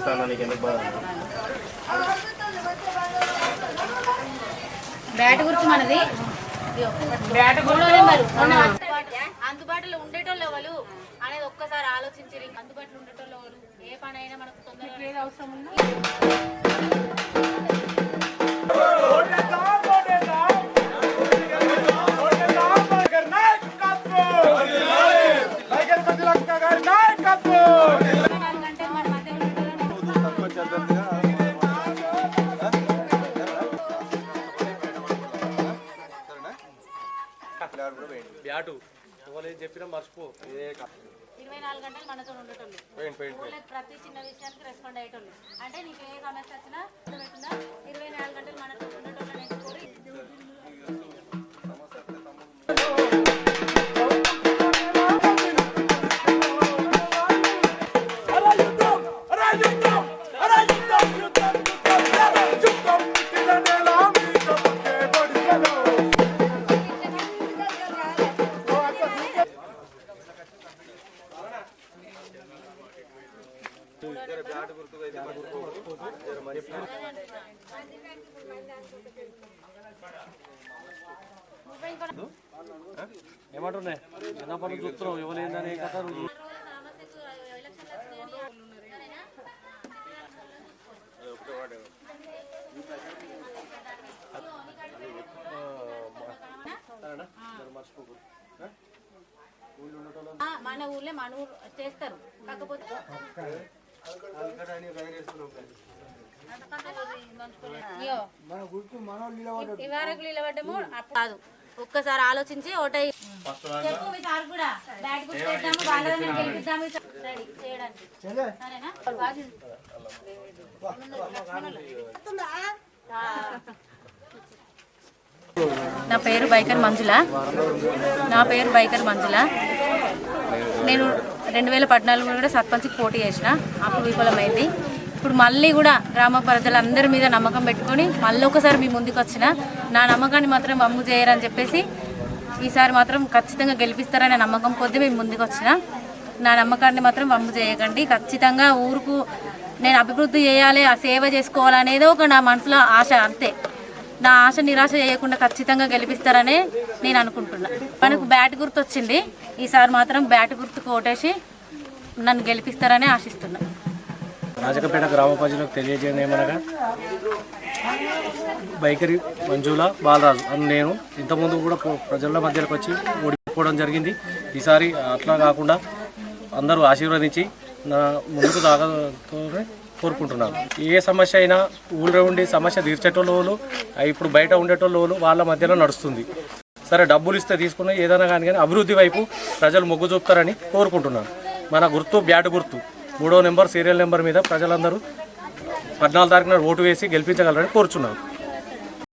నీకు ఎందుకు బాధ? బ్యాట్ గుర్తు మనది. బ్యాట్ అందుబాటులో ఉండేటోళ్ళు ఎవరు అనేది ఒక్కసారి ఆలోచించి అందుబాటులో ఉండేటోళ్ళు ఎవరు? ఏ పని అయినా మనకు తొందరగా అవసరం ఉన్నా. బ్యాటు. ఎవరు చెప్పినా మర్చిపో. ఇదే ఇరవై నాలుగు గంటలు మనతో ఉండేటోళ్ళు. పోయింది పోయింది ఊళ్ళో ప్రతి చిన్న విషయానికి రెస్పాండ్ అయ్యేటోళ్ళు. అంటే నీకు ఏ సమస్య వచ్చినా ఇరవై నాలుగు గంటలు మనతో ఉండేటోళ్ళు. ఏమంటున్నాయి? చిన్న పనులు చూస్తున్నావు ఎవరు ఏందని కథ నువ్వు? ఊళ్ళో మన ఊర్లో మన ఊరు చేస్తారు. కాకపోతే అయ్యో. ఇవరకు నిలబడ్డము కాదు ఒక్కసారి ఆలోచించి ఓటై చెప్పు మీ సార్ కూడా బ్యాట్ గుర్తు వాళ్ళని గెలిపిద్దాము నా పేరు బైకర్ మంజుల నా పేరు బైకర్ మంజుల నేను రెండు వేల పద్నాలుగులో కూడా సర్పంచ్కి పోటీ చేసిన. అప్పుడు విఫలమైంది. ఇప్పుడు మళ్ళీ కూడా గ్రామ ప్రజలందరి మీద నమ్మకం పెట్టుకొని మళ్ళీ ఒకసారి మీ ముందుకు వచ్చిన నా నమ్మకాన్ని మాత్రం వమ్ము చేయరని చెప్పేసి ఈసారి మాత్రం ఖచ్చితంగా గెలిపిస్తారనే నమ్మకం కొద్దీ మేము ముందుకు వచ్చిన. నా నమ్మకాన్ని మాత్రం వమ్ము చేయకండి. ఖచ్చితంగా ఊరుకు నేను అభివృద్ధి చేయాలి ఆ సేవ చేసుకోవాలనేదో ఒక నా మనసులో ఆశ అంతే. నా ఆశ నిరాశ చేయకుండా ఖచ్చితంగా గెలిపిస్తారనే నేను అనుకుంటున్నా. మనకు బ్యాట్ గుర్తు వచ్చింది ఈసారి మాత్రం బ్యాట్ గుర్తు కోటేసి నన్ను గెలిపిస్తారని ఆశిస్తున్నా. రాజకపేట గ్రామ ప్రజలకు తెలియజేయడం ఏమనగా? బైకరి మంజుల బాలరాజు. అని నేను ఇంతకుముందు కూడా ప్రజల మధ్యలోకి వచ్చి ఓడిపోవడం జరిగింది. ఈసారి అట్లా కాకుండా అందరూ ఆశీర్వదించి నా ముందుకు సాగతో కోరుకుంటున్నాను. ఏ సమస్య అయినా ఊళ్ళో ఉండి సమస్య తీర్చేటోళ్ళు వాళ్ళు, ఇప్పుడు బయట ఉండేటోళ్ళు వాళ్ళు వాళ్ళ మధ్యలో నడుస్తుంది. సరే డబ్బులు ఇస్తే తీసుకున్న ఏదైనా కానీ కానీ అభివృద్ధి వైపు ప్రజలు మొగ్గు చూపుతారని కోరుకుంటున్నాను. మన గుర్తు బ్యాట్ గుర్తు. మూడో నెంబర్ సీరియల్ నెంబర్ మీద ప్రజలందరూ పద్నాలుగు తారీఖున ఓటు వేసి గెలిపించగలరని కోరుచున్నాను.